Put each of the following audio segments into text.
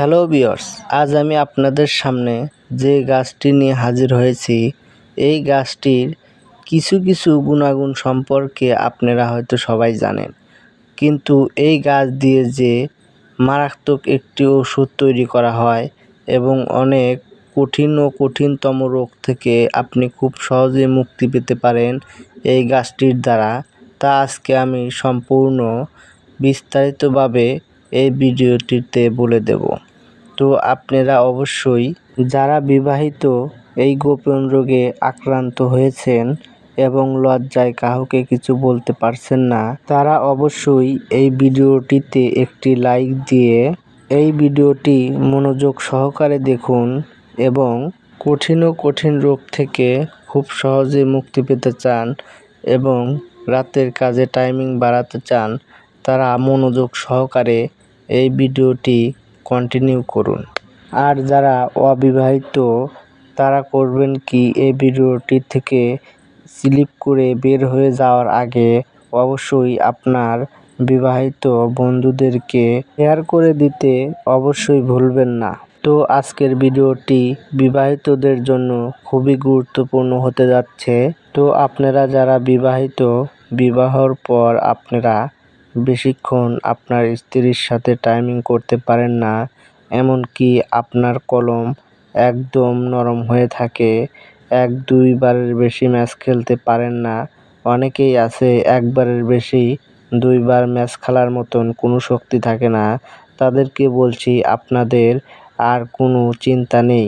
Hello বিয়র্স আজ আমি আপনাদের সামনে যে গাছটি নিয়ে হাজির হয়েছি, এই গাছটির কিছু কিছু গুণাগুণ সম্পর্কে আপনারা হয়তো সবাই জানেন। কিন্তু এই গাছ দিয়ে যে মারাত্মক একটি ওষুধ তৈরি করা হয় এবং অনেক কঠিন ও কঠিনতম রোগ থেকে আপনি খুব সহজে মুক্তি পেতে পারেন এই গাছটির দ্বারা, তা আজকে আমি সম্পূর্ণ বিস্তারিতভাবে এই ভিডিওটিতে বলে দেব। তো আপনারা অবশ্যই যারা বিবাহিত এই গোপন রোগে আক্রান্ত হয়েছেন এবং লজ্জায় কাউকে কিছু বলতে পারছেন না, তারা অবশ্যই এই ভিডিওটিতে একটি লাইক দিয়ে এই ভিডিওটি মনোযোগ সহকারে দেখুন এবং কঠিন কঠিন রোগ থেকে খুব সহজে মুক্তি পেতে চান এবং রাতের কাজে টাইমিং বাড়াতে চান, তারা মনোযোগ সহকারে এই ভিডিওটি কন্টিনিউ করুন। আর যারা অবিবাহিত, তারা করবেন কি? এই ভিডিওটি থেকে স্লিপ করে বের হয়ে যাওয়ার আগে অবশ্যই আপনার বিবাহিত বন্ধুদেরকে শেয়ার করে দিতে অবশ্যই ভুলবেন না। তো আজকের ভিডিওটি বিবাহিতদের জন্য খুবই গুরুত্বপূর্ণ হতে যাচ্ছে। তো আপনারা যারা বিবাহিত, বিবাহর পর আপনারা বেশিক্ষণ আপনার স্ত্রীর সাথে টাইমিং করতে পারেন না, এমনকি আপনার কলম একদম নরম হয়ে থাকে, এক দুইবারের বেশি ম্যাচ খেলতে পারেন না। অনেকেই আছে একবারের বেশি দুইবার ম্যাচ খেলার মতন কোনো শক্তি থাকে না। তাদেরকে বলছি আপনাদের আর কোনো চিন্তা নেই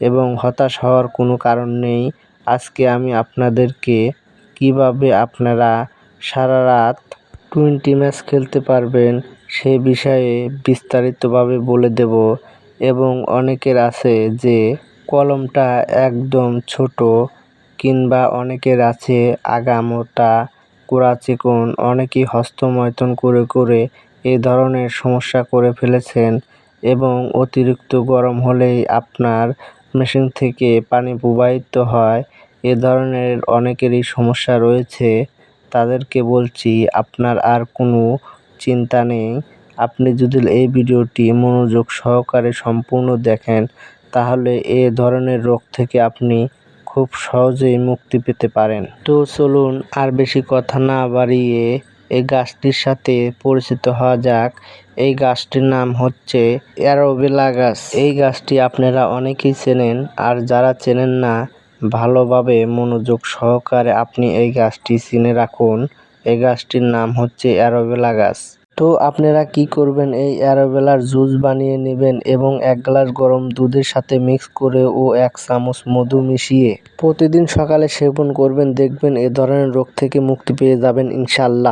এবং হতাশ হওয়ার কোনো কারণ নেই। আজকে আমি আপনাদেরকে কীভাবে আপনারা সারা রাত টোয়েন্টি ম্যাচ খেলতে পারবেন, সে বিষয়ে বিস্তারিতভাবে বলে দেব। এবং অনেকের আছে যে, কলমটা একদম ছোট, কিংবা অনেকের আছে আগা মোটা গোড়া চিকন, অনেকেই হস্তমৈথুন করে করে এ ধরনের সমস্যা করে ফেলেছেন এবং অতিরিক্ত গরম হলেই আপনার মেশিন থেকে পানি প্রবাহিত হয়। এ ধরনের অনেকেরই সমস্যা রয়েছে। তাদেরকে বলছি, আপনার আর কোনো চিন্তা নেই। আপনি যদি এই ভিডিওটি মনোযোগ সহকারে সম্পূর্ণ দেখেন, তাহলে এ ধরনের রোগ থেকে আপনি খুব সহজেই মুক্তি পেতে পারেন। তো চলুন আর বেশি কথা না বাড়িয়ে এই গাছটির সাথে পরিচিত হওয়া যাক। এই গাছটির নাম হচ্ছে অ্যারোবেলা গাছ এই গাছটি আপনারা অনেকেই চেনেন, আর যারা চেনেন না ভালোভাবে মনোযোগ সহকারে আপনি এই গাছটি চিনে রাখুন। এই গাছটির নাম হচ্ছে অ্যারোবেলা গাছ। তো আপনারা কি করবেন? এই অ্যারোবেলার জুস বানিয়ে নেবেন এবং এক গ্লাস গরম দুধের সাথে মিক্স করে ও এক চামচ মধু মিশিয়ে প্রতিদিন সকালে সেবন করবেন। দেখবেন এ ধরনের রোগ থেকে মুক্তি পেয়ে যাবেন ইনশাল্লাহ